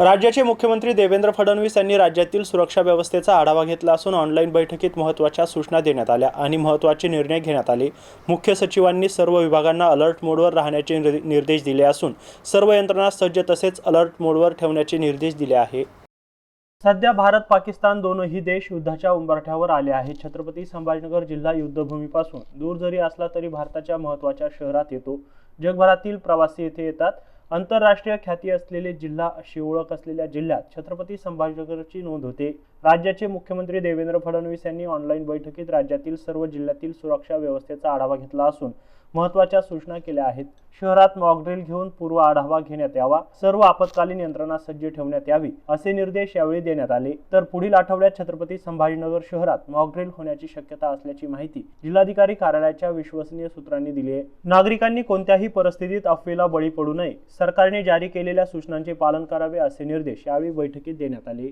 राज्याचे मुख्यमंत्री देवेंद्र फडणवीस यांनी राज्यातील सुरक्षा व्यवस्थेचा आढावा घेतला असून ऑनलाईन बैठकीत महत्त्वाच्या सूचना देण्यात आल्या आणि महत्त्वाचे निर्णय घेण्यात आले. मुख्य सचिवांनी सर्व विभागांना अलर्ट मोडवर राहण्याचे निर्देश दिले असून सर्व यंत्रणा सज्ज तसेच अलर्ट मोडवर ठेवण्याचे निर्देश दिले आहे. सध्या भारत पाकिस्तान दोनही देश युद्धाच्या उंबरठ्यावर आले आहेत. छत्रपती संभाजीनगर जिल्हा युद्धभूमीपासून दूर जरी असला तरी भारताच्या महत्त्वाच्या शहरात येतो. जगभरातील प्रवासी येथे येतात. आंतरराष्ट्रीय ख्याती असलेले जिल्हा अशी ओळख असलेल्या जिल्ह्यात छत्रपती संभाजीनगरची नोंद होते. राज्याचे मुख्यमंत्री देवेंद्र फडणवीस यांनी ऑनलाईन बैठकीत राज्यातील सर्व जिल्ह्यातील सुरक्षा व्यवस्थेचा आढावा घेतला असून महत्त्वाच्या सूचना केल्या आहेत. शहरात मॉकड्रिल घेऊन पूर्व आढावा घेण्यात यावा. सर्व आपत्कालीन यंत्रणा सज्ज ठेवण्यात यावी असे निर्देश यावेळी देण्यात आले. तर पुढील आठवड्यात छत्रपती संभाजीनगर शहरात मॉकड्रिल होण्याची शक्यता असल्याची माहिती जिल्हाधिकारी कार्यालयाच्या विश्वसनीय सूत्रांनी दिली आहे. नागरिकांनी कोणत्याही परिस्थितीत अफवेला बळी पडू नये. सरकारने जारी केलेल्या सूचनांचे पालन करावे असे निर्देश यावेळी बैठकीत देण्यात आले.